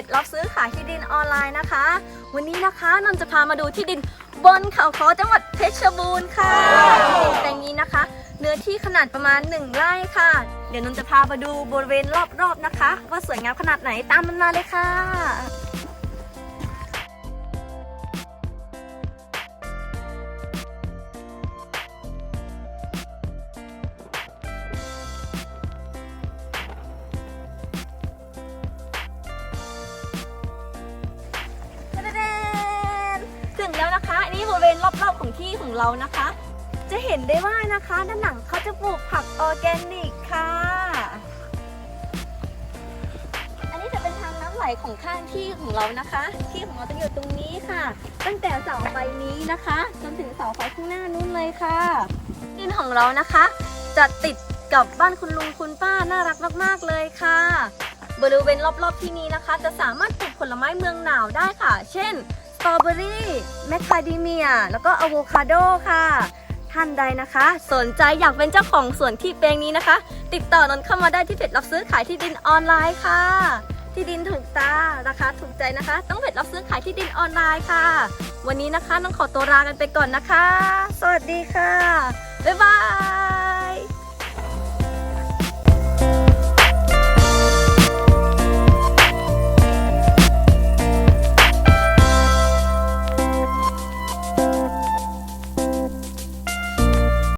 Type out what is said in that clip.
จรับซื้อขายที่ดินออนไลน์นะคะ วันนี้นะคะนนท์จะพามาดูที่ดินบนเขาคอจังหวัดเพชรบูรณ์ค่ะแปลงนี้นะคะ เนื้อที่ขนาดประมาณ 1 ไร่ค่ะ เดี๋ยวนนท์จะพามาดูบริเวณรอบๆนะคะ ว่าสวยงามขนาดไหนตามมันมาเลยค่ะ นี้บริเวณรอบๆของที่ของเรานะคะ จะเห็นได้ว่านะคะด้านหลังเขาจะปลูกผักออร์แกนิกค่ะ อันนี้จะเป็นทางน้ำไหลของข้างที่ของเรานะคะ ที่ของเราจะอยู่ตรงนี้ค่ะ ตั้งแต่เสาไฟนี้นะคะ จนถึงเสาไฟข้างหน้านู้นเลยค่ะดินของเรานะคะ จะติดกับบ้านคุณลุงคุณป้าน่ารักมากๆเลยค่ะ บริเวณรอบๆที่นี้นะคะ จะสามารถปลูกผลไม้เมืองหนาวได้ค่ะ เช่น ตรอเบอรี่แมคคาเดเมีย แล้วก็อะโวคาโดค่ะ ท่านใดนะคะ สนใจอยากเป็นเจ้าของสวนที่แปลงนี้นะคะ ติดต่อนนเข้ามาได้ที่เพจรับซื้อขายที่ดินออนไลน์ค่ะ ที่ดินถูกตาราคาถูกใจนะคะ ต้องเพจรับซื้อขายที่ดินออนไลน์ค่ะ วันนี้นะคะน้องขอตัวลากันไปก่อนนะคะ สวัสดีค่ะบ๊ายบาย